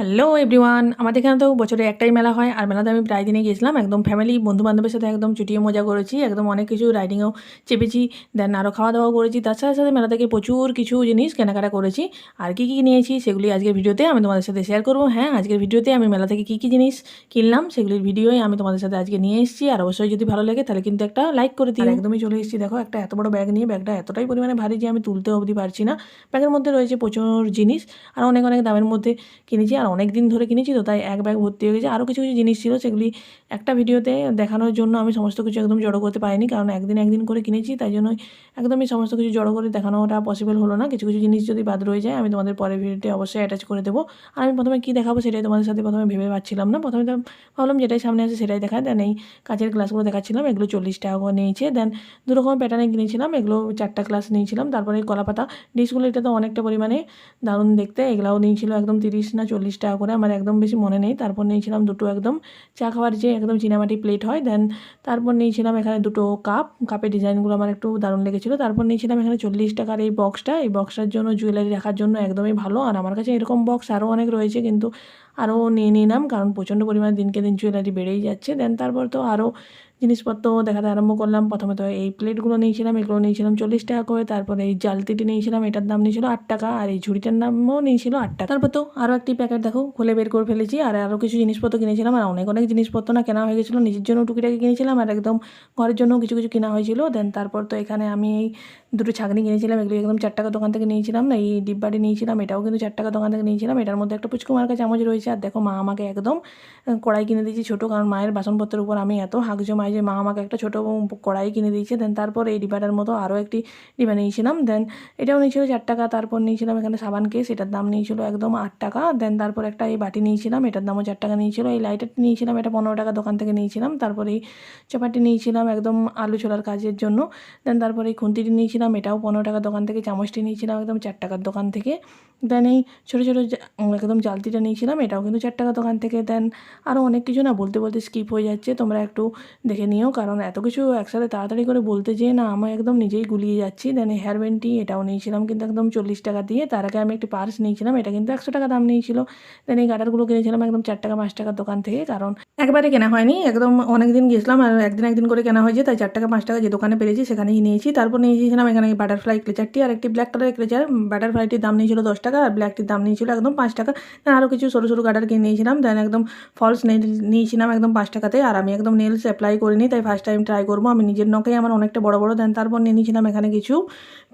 Hello everyone আমাদের এখানে তো বছরে একটাই মেলা হয়, আর মেলাতে আমি প্রায় দিনে গিয়েছিলাম। একদম ফ্যামিলি বন্ধু বান্ধবের সাথে একদম চুটিয়ে মজা করেছি, একদম অনেক কিছু রাইডিংয়েও চেপেছি দেন আরও খাওয়া দাওয়া করেছি। তার সাথে সাথে মেলা থেকে প্রচুর কিছু জিনিস কেনাকাটা করেছি। আর কী কী নিয়েছি সেগুলি আজকের ভিডিওতে আমি তোমাদের সাথে শেয়ার করব। হ্যাঁ আজকের ভিডিওতে আমি মেলা থেকে কী কী জিনিস কিনলাম সেগুলির ভিডিওই আমি তোমাদের সাথে আজকে নিয়ে এসেছি। আর অবশ্যই যদি ভালো লাগে তাহলে কিন্তু একটা লাইক করে দিই একদমই চলে এসেছি। দেখো, একটা এত বড় ব্যাগ নিয়ে ব্যাগটা এতটাই পরিমাণে ভারী যে আমি তুলতে অবধি পারছি না। ব্যাগের মধ্যে রয়েছে প্রচুর জিনিস, আর অনেক অনেক দামের মধ্যে কিনেছি। আর অনেক দিন ধরে কিনেছি তো তাই এক ব্যাগ ভর্তি হয়ে গেছে। আরও কিছু কিছু জিনিস ছিল সেগুলি একটা ভিডিওতে দেখানোর জন্য আমি সমস্ত কিছু একদম জড়ো করতে পারিনি, কারণ একদিন একদিন করে কিনেছি, তাই জন্য একদমই সমস্ত কিছু জড়ো করে দেখানোটা পসিবল হলো না। কিছু কিছু জিনিস যদি বাদ রয়ে যায়, আমি তোমাদের পরের ভিডিওতে অবশ্যই অ্যাটাচ করে দেবো। আর আমি প্রথমে কী দেখাবো সেটাই তোমাদের সাথে প্রথমে ভেবে পাচ্ছিলাম না। প্রথমে তো ভাবলাম যেটাই সামনে আছে সেটাই দেখায়। দেন এই কাচের গ্লাসগুলো দেখাচ্ছিলাম, এগুলো চল্লিশ টাকা করে নিয়েছে। দেন দু রকমের প্যাটার্নে কিনেছিলাম, এগুলো চারটা ক্লাস নিয়েছিলাম। তারপরে কলাপাতা ডিশগুলো এটা তো অনেকটা পরিমাণে দারুণ দেখতে। এগুলাও নিয়েছিল একদম তিরিশ না চল্লিশ টাকা করে আমার একদম বেশি মনে নেই। তারপর নিয়েছিলাম দুটো একদম চা খাওয়ার যে একদম চিনামাটি প্লেট হয় দেন তারপর নিয়েছিলাম এখানে দুটো কাপ কাপের ডিজাইনগুলো আমার একটু দারুণ লেগেছিলো। তারপর নিয়েছিলাম এখানে চল্লিশ টাকার এই বক্সটা এই বক্সটার জন্য জুয়েলারি রাখার জন্য একদমই ভালো। আর আমার কাছে এরকম বক্স আরও অনেক রয়েছে, কিন্তু আরও নিয়ে নিলাম, কারণ প্রচণ্ড পরিমাণে দিনকে দিন জুয়েলারি বেড়েই যাচ্ছে। দেন তারপর তো আরও জিনিসপত্র দেখাতে আরম্ভ করলাম। প্রথমে তো এই প্লেটগুলো নিয়েছিলাম, এগুলো নিয়েছিলাম চল্লিশ টাকা করে। তারপরে এই জালতিটি নিয়েছিলাম, এটার দাম নিয়েছিল আট টাকা আর এই ঝুড়িটার দামও নিয়েছিল আট টাকা। তারপর তো আরও একটি প্যাকেট দেখো, খুলে বের করে ফেলেছি। আর আরও কিছু জিনিসপত্র কিনেছিলাম আর অনেক অনেক জিনিসপত্র না কেনা হয়ে গেছিল। নিজের জন্য টুকিটাকি কিনেছিলাম আর একদম ঘরের জন্য কিছু কিছু কেনা হয়েছিল। দেন তারপর তো এখানে আমি এই দুটো ছাগনি কিনেছিলাম, এগুলো একদম চার টাকা দোকান থেকে নিয়েছিলাম। না এই ডিব্বাটি নিয়েছিলাম, এটাও কিন্তু চার টাকা দোকান থেকে নিয়েছিলাম। এটার মধ্যে একটা পুচকু মার্কা চামচ রয়েছে। আর দেখো মা আমাকে একদম কড়াই কিনে দিয়েছি ছোটো, কারণ মায়ের বাসনপত্রের উপর আমি এত হাঁক জমাই যে মা আমাকে একটা ছোটো কড়াই কিনে দিয়েছে দেন তারপর এই ডিবাটার মতো আরও একটি ডিবা নিয়েছিলাম দেন এটাও নিয়েছিল চার টাকা, তারপর নিয়েছিলাম এখানে সাবান কেস এটার দাম নিয়েছিল একদম আট টাকা দেন তারপর একটা এই বাটি নিয়েছিলাম, এটার দামও চার টাকা নিয়েছিল, এই লাইটারটি নিয়েছিলাম, এটা পনেরো টাকা দোকান থেকে নিয়েছিলাম, তারপর এই চপাটি নিয়েছিলাম একদম আলু ছোলার কাজের জন্য দেন তারপর এই খুন্তিটি নিয়েছিলাম, এটাও পনেরো টাকা দোকান থেকে চামচটি নিয়েছিলাম একদম চার টাকার দোকান থেকে দেন এই ছোটো ছোটো একদম জালতিটা নিয়েছিলাম, এটাও কিন্তু চার টাকা দোকান থেকে দেন আরও অনেক কিছু না, বলতে বলতে স্কিপ হয়ে যাচ্ছে, তোমরা একটু দেখে নিও, কারণ এত কিছু একসাথে তাড়াতাড়ি করে বলতে যেয়ে না আমি একদম নিজেই গুলিয়ে যাচ্ছি। দেন এই হেয়ার ব্যান্ডটি এটাও নিয়েছিলাম কিন্তু একদম চল্লিশ টাকা দিয়ে। তার আগে আমি একটি পার্স নিয়েছিলাম, এটা কিন্তু একশো টাকা দাম নিয়েছিল। দেন এই গাটারগুলো কিনেছিলাম একদম চার টাকা, পাঁচ টাকার দোকান থেকে, কারণ একবারে কেনা হয়নি, একদম অনেক দিন গেছিলাম আর একদিন একদিন করে কেনা হয়েছে, তাই চার টাকা, পাঁচ টাকা যে দোকানে পেরেছি সেখানেই নিয়েছি। তারপর নিয়েছিলাম এখানে বাটারফ্লাই ক্লেচারটি আর একটি ব্ল্যাক কালারের ক্লেচার বাটারফ্লাইটির দাম নিয়েছিল দশ টাকা আর ব্ল্যাকটির দাম নিয়েছিল একদম পাঁচ টাকা। দেন আরও কিছু সরু সরু গাটার কিনে নিয়েছিলাম দেন একদম ফলস নিয়েছিলাম একদম পাঁচ টাকাতে, আর আমি একদম নেলস অ্যাপ্লাই করিনি, তাই ফার্স্ট টাইম ট্রাই করব। আমি নিজের নখেই আমার অনেকটা বড় বড় দেন তারপর নিয়ে নিয়েছিলাম এখানে কিছু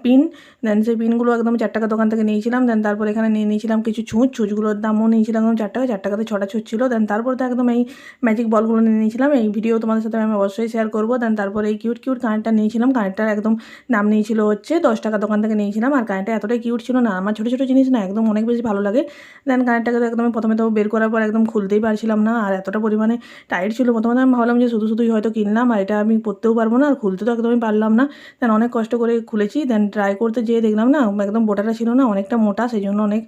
পিন দেন সেই পিনগুলো একদম চার টাকা দোকান থেকে নিয়েছিলাম দেন তারপর এখানে নিয়ে নিয়েছিলাম কিছু ছুঁচ, ছুঁচগুলোর দামও নিয়েছিলাম একদম চার টাকা, চার টাকাতে ছটা ছুঁচ ছিল। দেন তারপর তো একদম এই ম্যাজিক বলগুলো নিয়ে নিয়েছিলাম, এই ভিডিও তোমাদের সাথে আমি অবশ্যই শেয়ার করব। দেন তারপর এই কিউট কিউট কানেরটা নিয়েছিলাম, কানেরটার একদম দাম নিয়েছিল হচ্ছে দশ টাকা দোকান থেকে নিয়েছিলাম, আর কানেরটা এতটাই কিউট ছিল না, আমার ছোটো ছোটো জিনিস না, একদম অনেক বেশি ভালো লাগে। দেন কানেরটাকে তো একদম প্রথমে তো বের করার পর একদম খুলতেই পারছিলাম না, আর এতটা পরিমাণে টাইট ছিল। প্রথমে আমি ভাবলাম যে শুধু শুধুই কিনলাম আর এটা আমি পরতেও পারব না, আর খুলতে তো একদমই পারলাম না। দেন অনেক কষ্ট করে খুলেছি দেন ট্রাই করতে যেয়ে দেখলাম না, একদম বোটাটা ছিল না, অনেকটা মোটা সেই জন্য অনেক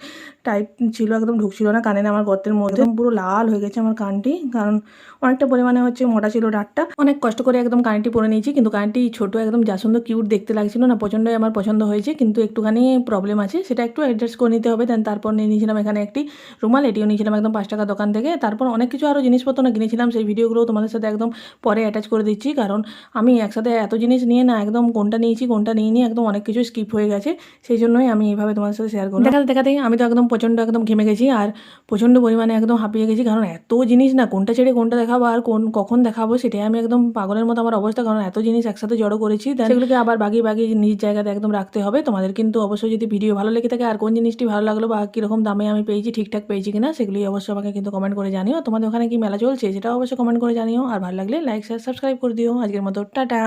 টাইট ছিল, একদম ঢুকছিল না কানে, আমার গর্তের মধ্যে। পুরো লাল হয়ে গেছে আমার কানটি, কারণ অনেকটা পরিমাণে হচ্ছে মোটা ছিল ডাটটা অনেক কষ্ট করে একদম কানেরটি পরে নিয়েছি, কিন্তু কানেরটি ছোটো, একদম যা সুন্দর কিউট দেখতে লাগছিল না, প্রচণ্ডই আমার পছন্দ হয়েছে, কিন্তু একটুখানি প্রবলেম আছে। সেটা একটু অ্যাডজাস্ট করে নিতে হবে দেন তারপর নিয়ে নিয়েছিলাম এখানে একটি রুমাল, এটিও নিয়েছিলাম একদম পাঁচ টাকা দোকান থেকে। তারপর অনেক কিছু আরও জিনিসপত্র কিনেছিলাম, সেই ভিডিওগুলো তোমাদের সাথে একদম পরে অ্যাটাচ করে দিচ্ছি। কারণ আমি একসাথে এত জিনিস নিয়ে না একদম কোনটা নিয়েছি কোনটা নিয়ে নিয়ে একদম অনেক কিছু স্কিপ হয়ে গেছে। সেই জন্যই আমি এইভাবে তোমাদের সাথে শেয়ার করি দেখাতে দেখাতে আমি তো একদম প্রচণ্ড একদম ঘেমে গেছি আর প্রচণ্ড পরিমাণে একদম হাঁপিয়ে গেছি। কারণ এত জিনিস না কোনটা ছেড়ে কোনটা দেখাবো আর কোন কখন দেখাবো সেটাই আমি একদম পাগলের মতো আমার অবস্থা। কারণ এত জিনিস একসাথে জড়ো করেছি সেগুলোকে আবার বাগিয়ে বাগিয়ে নিজ জায়গাতে একদম রাখতে হবে। তোমাদের কিন্তু অবশ্যই যদি ভিডিও ভালো লেগে থাকে আর কোন জিনিসটি ভালো লাগল বা কীরকম দামে আমি পেয়েছি ঠিকঠাক পেয়েছি কিনা সেগুলি অবশ্যই আমাকে কিন্তু কমেন্ট করে জানিও। তোমাদের ওখানে কি মেলা চলছে সেটাও অবশ্যই কমেন্ট করে জানিও। আর ভালো লাগলে লাইক সাবস্ক্রাইব করে দিও। আজকের মতো টাটা।